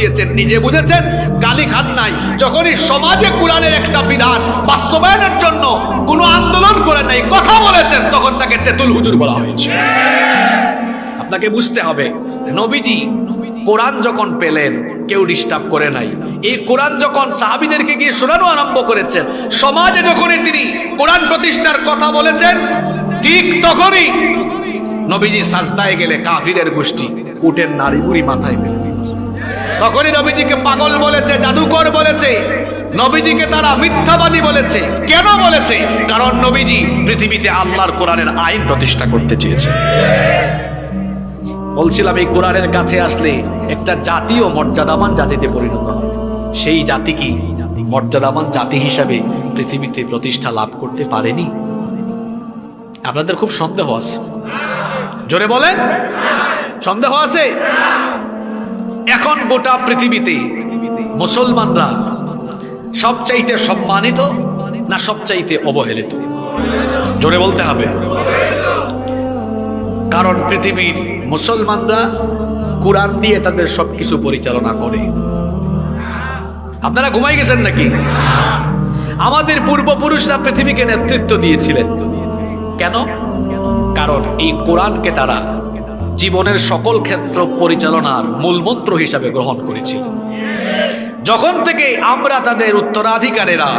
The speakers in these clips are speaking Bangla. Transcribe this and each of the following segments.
বুঝিয়েছেন নিজে বুঝেছেন, গালি খান নাই। যখনই সমাজে কোরআনের একটা বিধান বাস্তবায়নের জন্য কোনো আন্দোলন করে নাই, কথা বলেছেন, তখন তাকে তেতুল হুজুর বলা হয়েছে। আপনাকে বুঝতে হবে, নবীজি কোরআন যখন পেলেন, কেউ ডিস্টার্ব করে নাই। এই কোরআন যখন সাহাবিদেরকে গিয়ে শোনানো আরম্ভ করেছেন, সমাজে যখনই তিনি কোরআন প্রতিষ্ঠার কথা বলেছেন, ঠিক তখনই নবীজি সাজদায় গেলে কাফিরের গোষ্ঠী, উটের নারী বুড়ি মাথায় দিয়েছে তখনই নবীজিকে পাগল বলেছে, জাদুকর বলেছে, নবীজিকে তারা মিথ্যাবাদী বলেছে। কেন বলেছে? কারণ নবীজি পৃথিবীতে আল্লাহর কোরআনের আইন প্রতিষ্ঠা করতে চেয়েছে। বলছিলাম, এই কোরআনের কাছে আসলে একটা জাতীয় মর্যাদাবান জাতিতে পরিণত হয় সেই জাতি কি মর্যাদাবান জাতি হিসাবে পৃথিবীতে প্রতিষ্ঠা লাভ করতে পারেনি? আপনাদের খুব সন্দেহ আছে। জোরে বলেন। সন্দেহ আছে? এখন গোটা পৃথিবীতে মুসলমানরা সবচাইতে সম্মানিত না সবচাইতে অবহেলিত? জোরে বলতে হবে। কারণ পৃথিবীর মুসলমানরা কোরআন দিয়ে তাদের সবকিছু পরিচালনা করে। আপনারা ঘুমাই গেছেন নাকি? আমাদের পূর্বপুরুষরা পৃথিবীকে নেতৃত্ব দিয়েছিলেন। কেন? কারণ এই কোরআনকে তারা জীবনের সকল ক্ষেত্র পরিচালনার মূলমন্ত্র হিসাবে গ্রহণ করেছিল যখন থেকে আমরা তাদের উত্তরাধিকারেরা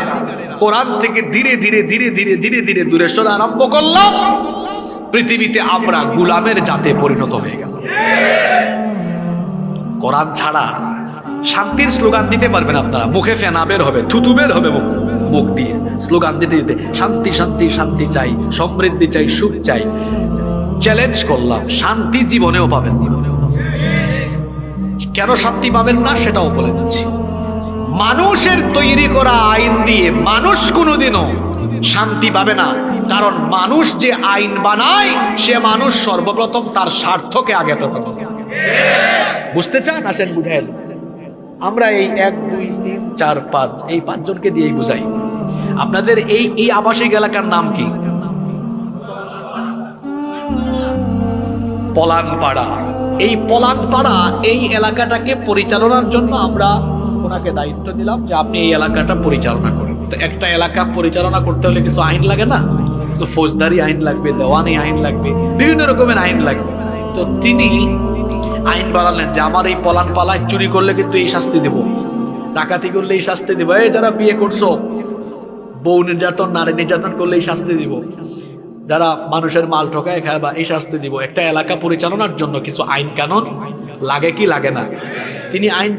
কোরআন থেকে ধীরে ধীরে ধীরে ধীরে ধীরে ধীরে দূরে সরে আরম্ভ করলাম, পৃথিবীতে আমরা গুলামের জাতে পরিণত হয়ে গেল কোরআন ছাড়া শান্তির স্লোগান দিতে পারবেন আপনারা। মুখে ফেনা বের হবে, থুতু বের হবে মুখ মুখ দিয়ে। স্লোগান দিতে দিতে শান্তি শান্তি শান্তি চাই, সমৃদ্ধি চাই, সুখ চাই। চ্যালেঞ্জ করলাম, শান্তি জীবনেও পাবেন কেন শান্তি পাবেন না সেটাও বলে দিচ্ছি। মানুষের তৈরি করা আইন দিয়ে মানুষ কোনোদিনও শান্তি পাবে না। কারণ মানুষ যে আইন বানায়, সে মানুষ সর্বপ্রথম তার স্বার্থকে আগে প্রথম বুঝতে চান, আসেন বুঝাই আমরা এই এক, দুই, তিন, চার, পাঁচ, এই পাঁচজনকে দিয়েই বুঝাই। আপনাদের এই এই আবাসিক এলাকার নাম কি? পলানপাড়া। এই পলানপাড়া এই এলাকাটাকে পরিচালনার জন্য আমরা ওনাকে দায়িত্ব দিলাম যে আপনি এই এলাকাটা পরিচালনা করেন। তো একটা এলাকা পরিচালনা করতে হলে কিছু আইন লাগে না? তো ফৌজদারি আইন লাগবে, দেওয়ানি আইন লাগবে, বিভিন্ন রকমের আইন লাগবে। তো তিনি আইন বাড়ালেন যে আমার এই পলান পালায় চুরি করলে কিন্তু এই শাস্তি দেব। ডাকাতি করলে এই শাস্তি দেবো। এই যারা বিয়ে করছ, বউ নির্যাতন, নারী নির্যাতন করলে এই শাস্তি দিব। যারা মানুষের মাল ঠকায় খায় বা এই শাস্তি দিব, একটা এলাকা পরিচালনার জন্য কিছু আইন কানুন লাগে কি লাগে না? তিনি আইন